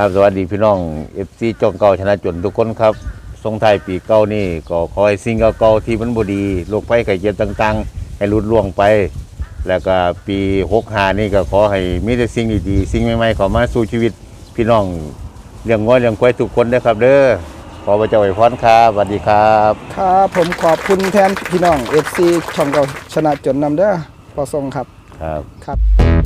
ครับสวัสดีพี่น้องเอฟซีจองเก่าชนะจนทุกคนครับทรงไทายปีเก่านี่ก็ขอให้สิ่งเก่าๆที่มันบดีโรคภัยไข้เจ็บต่างๆ ให้หลุดล่วงไป แล้วก็ปี65นี่ก็ขอให้มีแต่สิ่งดีๆสิ่งใหม่ๆเข้ามาสู่ชีวิตพี่น้องเลี้ยงง้อยเลี้ยงควายทุกคนนะครับ เด้อขอพระเจ้าอวยพรครับสวัสดีครับครับผมขอบคุณแทนพี่น้อง FC ช่องเราชนะจนนำเด้อพอทรงครับครับ ครับ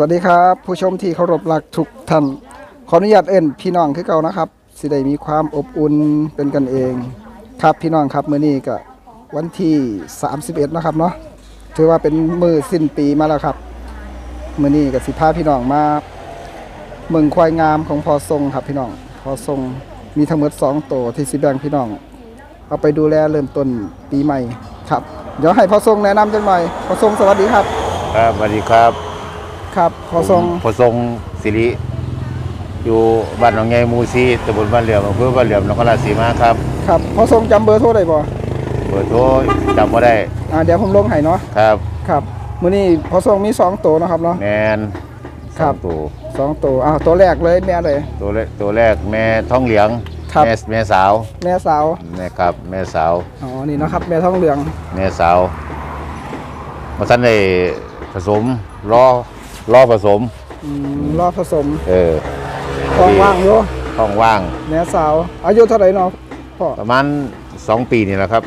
วัสดีครับ ผู้ชมที่เคารพรักทุกท่านขออนุญาตเอิ้นพี่น้องคือเก่านะครับ สิได้มีความอบอุ่นเป็นกันเอง ครับพี่น้องครับมื้อนี้ก็วันที่ 31นะครับเนาะถือว่าเป็นมือสิ้นปีมาแล้วครับมื้อนี้ก็สิพาพี่น้องมาเมืองควายงามของพอทรงครับพี่น้องพอทรงมีทั้งหมด2ตัวที่สิแบ่งพี่น้อง เอาไปดูแลเริ่มต้นปีใหม่ครับ เดี๋ยวให้พอทรงแนะนำจังหน่อยพอทรงสวัสดีครับ ครับสวัสดีครับ ครับพอทรงผมพอทรงสิริอยู่บ้านหนองไงมูซีตำบลบ้านเหลี่ยมอำเภอบ้านเหลี่ยมนครราชสีมาครับ ครับพอทรงจำเบอร์โทรได้บ่เบอร์โทรจำไม่ได้อ่าเดี๋ยวผมลงให้เนาะครับครับมื้อนี้พอทรงมีสองตัวเนาะครับเนาะ แมนครับ สองตัวสองตัวอ่าตัวแรกเลยแม่เลย ตัวแรกตัวแรกแม่ท้องเหลืองครับ แม่แม่สาวแม่สาวแม่ครับแม่สาว อ๋อนี่เนาะครับแม่ท้องเหลืองแม่สาวมาท่านได้ผสมรอ รอผสมอืมรอบผสมเออท้องว่างอยู่ท้องว่าง แม่สาว อายุเท่าไหร่เนาะพ่อประมาณสองปีนี่แหละครับ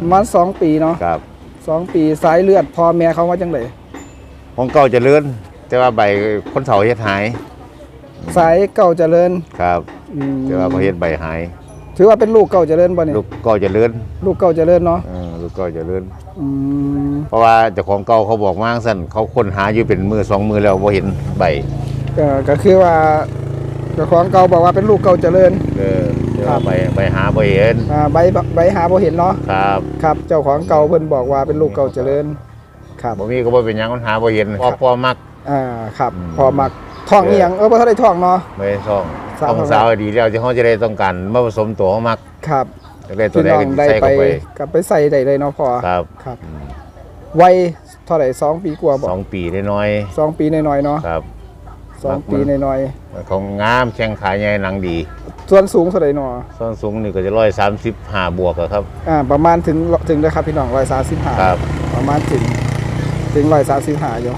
ประมาณสองปีเนาะครับสองปีสายเลือดพ่อแม่เขาว่าจังไดของเก่าเจะเลื่อนแต่ว่าใบคนเสาเฮ็ดหายสายเก่าเจริญครับอืมแต่ว่าเขาเฮ็ดใบหาย ถือว่าเป็นลูกเก่าเจริญบ่เนี่ยลูกเก่าเจะเลื่อนลูกเก่าเจริญเนาะ เออ ลูกเก่าเจะเลื่อนอืมเพราะว่าเจ้าของเก่าเขาบอกมาสั่นเขาค้นหาอยู่เป็นมือสองมือแล้วบ่เห็นใบก็ก็คือว่าเจ้าของเก่าบอกว่าเป็นลูกเก่าเจริญ เออแต่ครัว่าบใบใบหาบ่เห็นอ่าใบใบหาบ่เห็นเนาะครับครับ เจ้าของเก่าเพิ่นบอกว่าเป็นลูกเก่าเจริญครับบ่มีก็บ่เป็นหยังมันหาบ่เห็นพอพอมัก อ่าครับ อืม พอมักท้องอีหยังเออบ่ทันได้ท้องเนาะ ไม่ได้ซ่องสาว ต้องสาวให้ดีแล้วที่เขาจะได้ต้องการมาผสมตัวเขามัก ครับ จะได้ตัวพี่ใดน้องก็ได้ใส่ไปเข้าไป กลับไปใส่ได้เลยเนาะพอครับครับวัยเท่าไหร่สองปีกว่าบอสกองปีได้น้อยสองปีน้อยๆเนาะครับ สองมักปีมันน้อยของงามแข้งขาใหญ่หนังดี ๆส่วนสูงเท่าไหร่เนาะส้นสูงนี่ก็จะร้อยสามสิบห้าบวกอะครับ อ่าประมาณถึงถึงเลยครับพี่น้องร้อยสามสิบห้าครับ ประมาณถึงถึงร้อยสามสิบห้าอยู่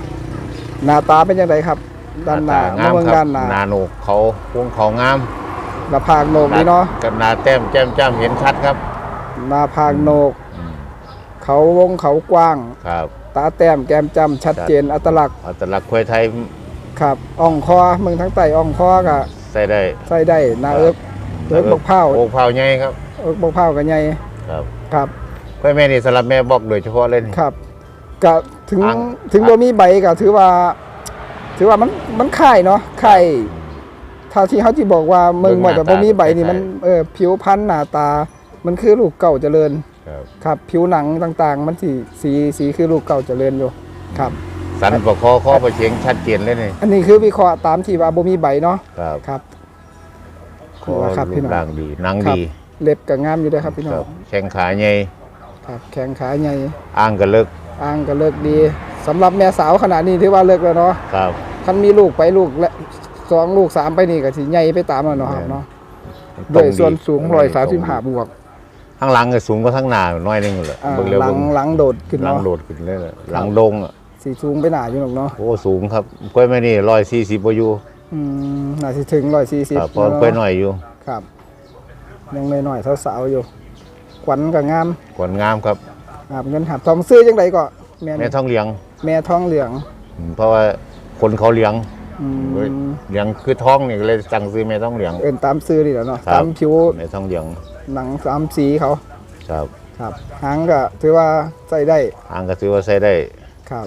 หน้าตาเป็นยังไงครับ ด้านหน้างามเมืองครัด้านหน้าหนาโหนกเขาพวงเขางาม หน้าผากโหนกนี่เนาะกับหนาแต้มแจ่มจ้ำเห็นชัดครับหน้าผากโหนก อืมเขาวงเขากว้าง ครับ ตาแต้มแก้มจำชัดเจนอัตลักษณ์อัตลักษณ์ควายไทยครับอ่องคอเมืองทั้งใต้อ่องคอก็ใส่ได้ใส่ได้หน้าเอิบเอิบบักเผาโอ้เผาใหญ่ครับ เอิบบักเผากันใหญ่ครับครับควายแม่นี่สำหรับแม่บอกโดยเฉพาะเลยนี่ ครับก็ถึงอ่างถึงบ่มีใบก็ถือว่า ถือว่ามันมันค่ายเนาะค่าย ถ้าที่เขาที่บอกว่าเมืองว่าแบบบ่มีใบนี่มันเออผิวพรรณหน้าตา มันคือลูกเก่าเจริญครับครับผิวหนังต่างๆ มันสีสีสีคือลูกเก่าเจริญอยู่ครับ สันประคอข้อประเชียงชัดเจนเลยนี่อันนี้คือวิเคราะห์ตามที่ว่าบ่มีใบเนาะครับครับคอครับรูพี่ปน้องร่างดีหนังครับดีเล็บก็งามอยู่เด้วยครับพี่น้คอรังบแข้งขาใหญ่ครับแข้งขาใหญ่อ่างก็เลิกอ่างก็เลิกดีสำหรับแม่สาวขนาดนี้ถือว่าเลิกแล้วเนาะครับคันมีลูกไปลูกและ สองลูกสามไปนี่ก็สิใหญ่ไปตามแล้วเนาะครับเนาะตรด้วยดีส่วนสูงร้อยสามสิบห้าบวกข้างหลังก็สูงกว่าข้างหน้าน้อยนึงเลยอ่าเบิ่งเร็วหลัเบิ่งงหลังโดดขึ้นหลังเนาะโดดขึ้นเลยล่ะหลังลงอะสีสูงไปหนาอยู่หรอกเนาะโอ้สูงครับกล้วยแม่นี่ร้อยสี่สิบอายุอืมน่าสิถึงร้อยสี่สิบครับเพราะกล้วยน้อยอยู่ครับยังน้อยๆสาวๆอยู่ขวัญก็งามกวนงามครับครับเงินหับทองซื้อจังไดก็แม่นแม่ท้องเลี้ยงแม่ท้องเหลือง อืมเพราะว่าคนเขาเลี้ยงอืม เว้ยเลี้ยงคือท้องนี่ก็เลยสั่งซื้อแม่ท้องเลี้ยงเอิ้นตามซื้อนี่แหละเนาะครับ ตามผิวแม่ท้องเลี้ยงหนังตามสีเขาครับครับหางก็ถือว่าใส่ได้อ่างก็ซื้อว่าใช้ได้ ครับ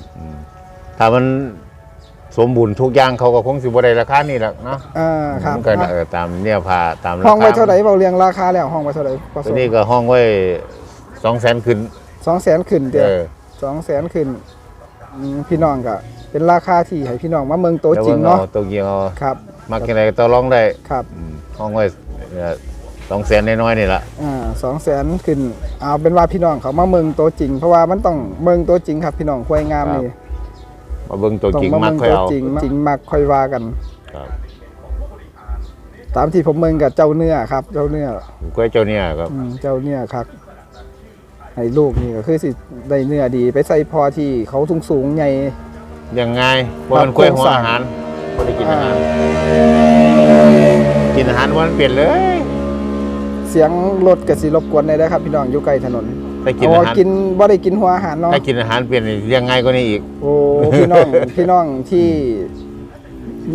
ถ้ามันสมบูรณ์ทุกอย่างเขาก็คงสิบ่ได้ราคานี่แหละเนาะอ่าครับมันก็เออตามเนี่ยพาตามราคาห้องไว้เท่าไหร่เบาเรียงราคาแล้วห้องไว้เท่าไหร่พอสตัวมนี้ก็ห้องไว้สองแสนขึ้นสองแสนขึ้นเดียวเออสองแสนขึ้นอืมพี่น้องก็ เป็นราคาที่ให้พี่น้องมาเมืองโตวแล้วจริงว่เนาะตัวเกี่ยวครับมักยังไงก็ต่อรองได้ครับอืมห้องไว้สองแสนน้อยๆนี่ละอ่าสองแสนขึ้นเอาเป็นว่าพี่น้องเขามาเมืองตัวจริง เพราะว่ามันต้องเมืองตัวจริงครับ พี่น้องควายงามนี่มาเบิ่งตัวต้องจริงมามัเมืกองค่อยตัวเอาจริงจริงมักค่อยว่ากันครับตามที่ผมเมืองกับเจ้าเนื้อครับ เจ้าเนื้อกล้วยเจ้าเนี่ยครับอืมเจ้าเนื้อครับให้ลูกนี่ก็คือสิได้เนื้อดี ไปใส่พอที่เขาสูงสูงๆใหญ่ ยังไงว่ามันกล้วยหัวอาหารไม่ได้กินอาหาร กินอาหารวันเปลี่ยนเลย เสียงรถกระสีรบกวนได้แล้วครับพี่น้องอยู่ไกลถนนถ้ากินอ๋ออาหารกินบ่ได้กินหัวอาหารเนาะถ้ากินอาหารเปลี่ยนนี่ยังไงก็นี่อีก โอ้พี่น้องพี่น้องที่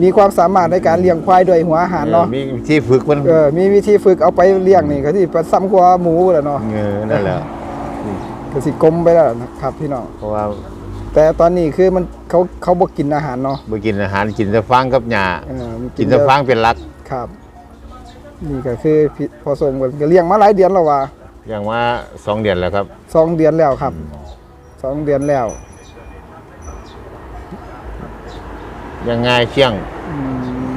มีความสามารถในการเลี้ยงควายด้วยหัวอาหารเนาะมีที่ฝึกมันเออมีวิธีฝึกเอาไปเลี้ยงนี่ก็ที่ประซ้ำกว่าหมูแหละเนาะเออนั่นแหละก็สิกลมไปแล้วนะครับพี่น้องเพราะว่า แต่ตอนนี้คือมันเขาเขาบ่กินอาหารเนาะบ่กินอาหารกินแต่ฟางกับหญ้าเออมักินแต่ฟางเป็นหลักครับนี่ก็คือพี่พอส่งเพิ่นก็เลี้ยงมาหลายเดือนแล้วว่าอย่างว่าสองเดือนแล้วครับ สองเดือนแล้วครับสองเดือนแล้วยังไงเชียง อืม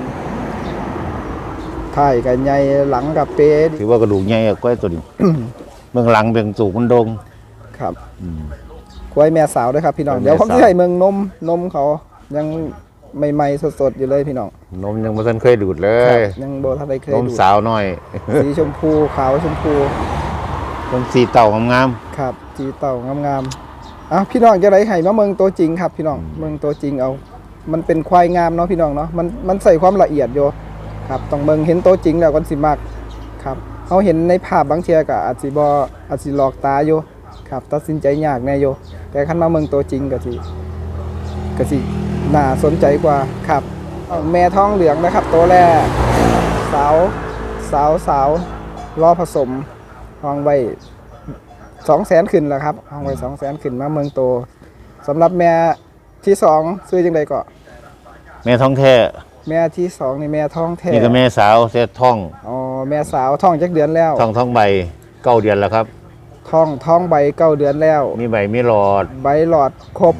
ท้ายกับใหญ่หลังกับเป๊ะถือว่ากระดูกใหญ่กว่าตัวนี้เมืองหลังเบียงสูงมันโดงครับก ล้วยแม่สาวด้วยครับพี่น้องกล้วยแม่เดี๋ยวผมสาวจะให้เมืองนมนมเขายังใหม่ๆสดๆอยู่เลยพี่น้องนมยังไม่ทันเคยดูดเลครับยยังโบทันได้เคยนมดูสาวน้อยสีชมพูขาวชมพูนมสีเต่างามครับจีเต่างามๆอะพี่น้องจะไรไห้มาเมืองตัวจริงครับพี่น้องเมืองตัวจริงเอา มันเป็นควายงามเนาะพี่น้องเนาะมันมันใส่ความละเอียดอยู่ครับต้องเมืองเห็นตัวจริงแล้วกันสิมากครับเขาเห็นในภาพบางเทียก็อาจสิบอาจสิหลอกตาอยู่ ครับ ตัดสินใจยากแน่อยู่แต่คันมาเมืองตัวจริงก็สิก็สิน่าสนใจกว่าครับเอาแม่ท้องเหลืองนะครับ ตัวแรก สาวสาวสาวรอผสมห้องไว้สองแสนขึ้นแล้วครับห้องไว้สองแสนขึ้นมาเมืองโตสำหรับแม่ที่สองซื้อจังไดก็ๆแม่ท้องแท้แม่ที่สองนี่แม่ท้องแท้นี่ก็แม่สาวเสียท้องอ๋อแม่สาวท้องจักเดือนแล้วท้องท้องใบเก้าเดือนแล้วครับ ท้องท้องใบเก้าเดือนแล้ว มีใบมีหลอด ใบหลอดครบ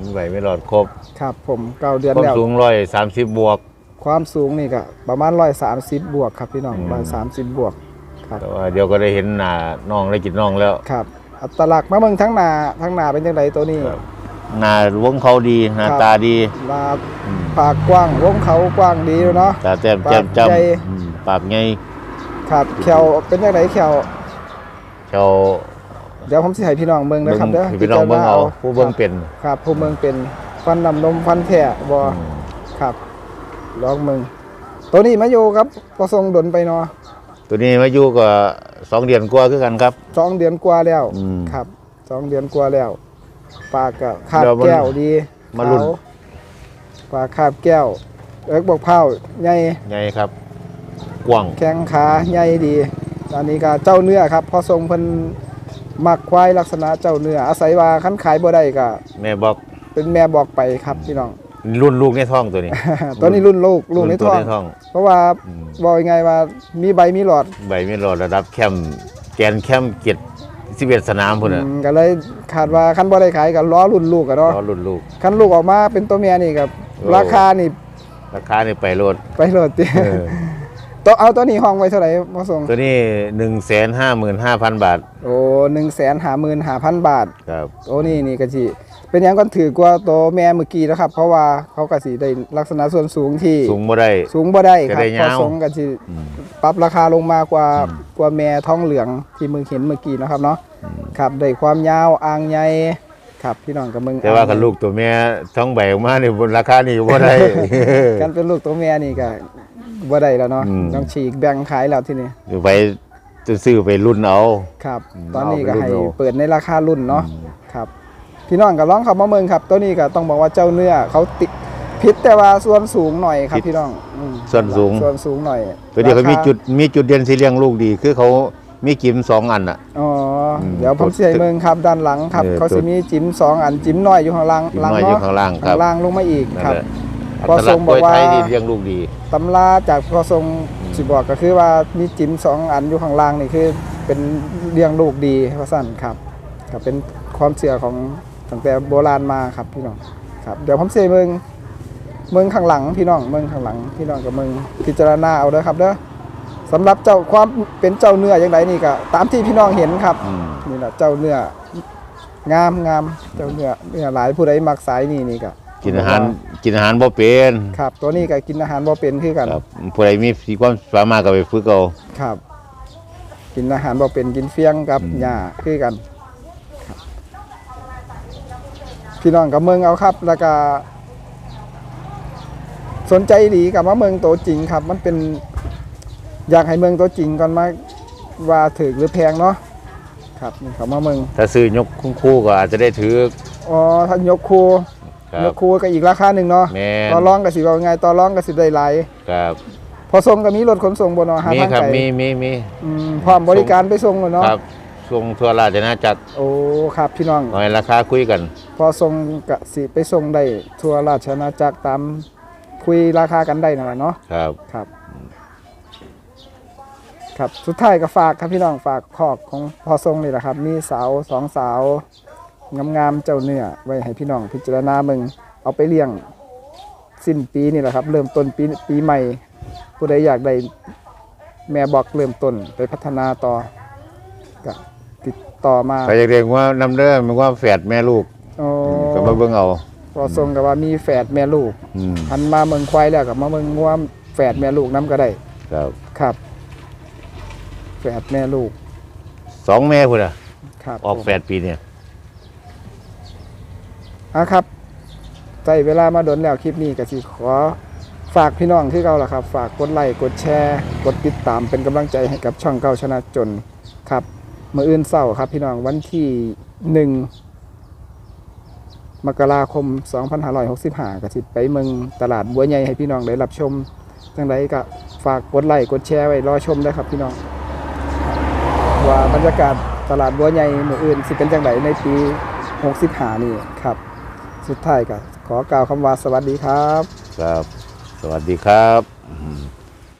มีใบมีหลอดครบ ครับ ผมเก้าเดือนความแล้ว สูงร้อยสามสิบบวก ความสูงนี่ก็ประมาณร้อยสามสิบบวกครับพี่น้องอืม ร้อยสามสิบบวก ครับ แต่ว่าเดี๋ยวก็ได้เห็นหน้าน้องได้กินน้องแล้ว ครับ อัตลักษณ์มาเมืองทั้งหนาทั้งหนาเป็นจังไดตัวนี้ ครับ หน้าวงเขาดีหน้าครับ ตาดีลาอืมปากกว้างวงเขากว้างดีอยู่เนาะ ตาแต้มแจ่มปากใหญ่ จำอืมปากไงครับแขวเป็นจังไดแขว เจ้าเดี๋ยวผมสิให้พี่น้องเมืองเบิ่นะงครับเด้อให้พี่น้องเบิ่งเอาผู้เบิ่งเป็นครับผู้เมืองเป็นฟันนำนมฟันแท้บ่อืมครับลองเมืองตัวนี้มาอยู่ครับก็ทรงดนไปเนาะตัวนี้มาอยู่ก็สองเดือนกว่าคือกันครับสองเดือนกว่าแล้วอืมครับสองเดือนกว่าแล้วปากก็คาบเดี๋ยวมันแก้วดีมาลุ้นขวปากคาบแก้ว เอิกบอกเผาใหญ่ไงครับกว้างแข้งขาใหญ่ดี อันนี้ก็เจ้าเนื้อครับพอทรงเพิ่นมักควายลักษณะเจ้าเนื้ออาศัยว่าคันขายบ่ได้ก็แม่บอกเป็นแม่บอกไปครับพี่น้อง รุ่นลูกในท้องตัวนี้ตอนนี้รุ่นลูกลูกในตัท้วองในท้อง เพราะว่าอืมบอกยังไงว่ามีใบมีหลอด ใบมีหลอดระดับแคมป์แกนแคมป์เจ็ดสิบเอ็ดสนามพุ่นน่ะอืมก็เลยคาดว่าคันบ่ได้ขายก็ล้อรุ่นลูกอะเนาะรอรุ่นลูกคันลูกออกมาเป็นตัวเมียนี่กับโอ้ราคานี่ราคานี่ไปโลดไปโหลดติเออ ตัวเอาตัวนี้ห้องไว้เท่าไหร่พอส่งตัวนี้หนึ่งแสนห้าหมื่นห้าพันบาท โอ้หนึ่งแสนหาหมื่นหาพันบาท ครับ โอ้นี่นี่ก็สิเป็นหยังก็ถือกว่าตัวแม่เมื่อกี้นะครับ เพราะว่าเขาก็สิได้ลักษณะส่วนสูงที่สูงบ่ได้ สูงบ่ได้ครับจะได้พอยาวสงก็สิอืมปรับราคาลงมากว่าอืมกว่าแม่ท้องเหลืองที่มึงเห็นเมื่อกี้นะครับเนาะครับได้ความยาวอ่างใหญ่ครับพี่น้องกับมึงแต่ว่ากับลูกตัวแม่ท้องใบออกมาเนี่ยบนราคานี่บ่ได้กันเป็นลูกตัวแม่นี่ก็ บ่ได้แล้วเนาะอืม ต้องฉีกแบ่งขายแล้วทีนี้อยู่ไปจะซื้อไปรุ่นเอา ครับ อืมตอนนี้ก็เอาไปให้รุ่นเอาเปิดในราคารุ่นเนาะครับพี่น้องก็ลองเข้ามาเมืองครับ ตัวนี้ก็ต้องบอกว่าเจ้าเนื้อเขาติดพิษแต่ว่าส่วนสูงหน่อยครับพี่น้องอืมส่วนสูง ส่วนสูงหน่อยตัวเดียวเขามีราคาจุดมีจุดเด่นสีเลี้ยงลูกดี คือเขามีกิมสองอันอะ อ๋ออมเดี๋ยวผมสิให้เมืองครับด้านหลังครับเออเขาสิมีจิ้มสองอันจิ้มน้อยอยู่ข้างล่างจิ้มน้อยอยู่เนะข้างล่างครับ ข้างล่างลงมาอีกนั่นครับ แหละ พออัตทลัรกงษณ์บอกกล้วยว่าไทยที่เลี้ยงลูกดี ตำราจากพอทรงสิบอกก็คือว่ามีจิ้มสองอันอยู่ข้างล่างนี่คือเป็นเลี้ยงลูกดีว่าสั้นครับก็เป็นความเชื่อของตั้งแต่โบราณมาครับพี่น้องครับเดี๋ยวผมเสเมืองเมืองข้างหลังพี่น้องเมืองข้างหลังพี่น้องกับเมืองพิจารณาเอาเด้อครับเด้อสำหรับเจ้าความเป็นเจ้าเนื้ออย่างไรนี่ก็ตามที่พี่น้องเห็นครับอืม นี่แหละเจ้าเนื้องามงามเจ้าเนื้อเนื้อหลายผู้ใดมักสายนี่นี่ก็ กินอาหารกินอาหารบ่เป็นครับ ตัวนี้ก็กินอาหารบ่เป็นคือกันครับผู้ใดมีมีความสามารถก็ไปฝึกเอาครับ กินอาหารบ่เป็นกินเฟี้ยงกับอืมหญ้าคือกันครับพี่น้องกับเมืองเอาครับ แล้วก็สนใจดีกับว่าเมืองตัวจริงครับ มันเป็นอยากให้เมืองตัวจริงก่อนมาว่าถือหรือแพงเนาะครับนี่เขามาเมืองถ้าซื้อยกคู่ๆก็อาจจะได้ถืออ๋อถ้ายกคู ครัยบกคูก็อีกราคาหนึ่งเนาะแม่นต่อรองก็สิว่าไงต่อรองก็สิได้หลายครับพอส่งก็มีรถขนส่งบนเนาะหามีทางครับไกลมีมีมีอืมพร้อมบริการไปส่งเลยเนาะครับส่งทั่วราชอาณาจักรโอ้ครับพี่น้องหน่อยราคาคุยกัน พอส่งกะสิไปส่งได้ทั่วราชอาณาจักรตามคุยราคากันได้นั่นแหละเนาะครับครับ ครับสุดท้ายก็ฝากครับพี่น้องฝากขอกของพอทรงนี่แหละครับ มีสาวสองสาว งามๆเจ้าเนื้อไว้ให้พี่น้องพิจารณามึงเอาไปเลี้ยงสิ้นปีนี่แหละครับ เริ่มต้นปีปีใหม่ ผู้ใดอยากได้แม่บอกเริ่มต้นไปพัฒนาต่อก็ติดต่อมาใครอยากเรียกว่าน้ำเด้อมันว่าแฝดแม่ลูกโอ้ก็มาเบิ่งเอาพอทรงกับว่ามีแฝดแม่ลูกอืมหันมาเมืองควายแล้วกับมาเมืองงัวแฝดแม่ลูกน้ำก็ได้ ครับครับแฝดแม่ลูกสองแม่พุ่นอะครับออกผมแฝดปีเนี่ย อะครับใจเวลามาดนแล้วคลิปนี้ก็สิขอฝากพี่น้องที่เราล่ะครับ ฝากกดไลค์กดแชร์ กดติดตามเป็นกำลังใจให้กับช่องเก้าชนะจนครับเมื่ออื่นเศร้าครับ พี่น้องวันที่หนึ่งมกราคม 2565ก็สิไปเมืองตลาดบัวใหญ่ให้พี่น้องได้รับชมจังไดก็ฝากกดไลค์กดแชร์ไว้รอชมได้ครับพี่น้อง ว่าบรรยากาศตลาดบัวใหญ่เมื่ออื่นสิเป็นจังไดในปี 65 นี่ครับ สุดท้ายก็ขอกล่าวคำว่าสวัสดีครับ ครับ สวัสดีครับ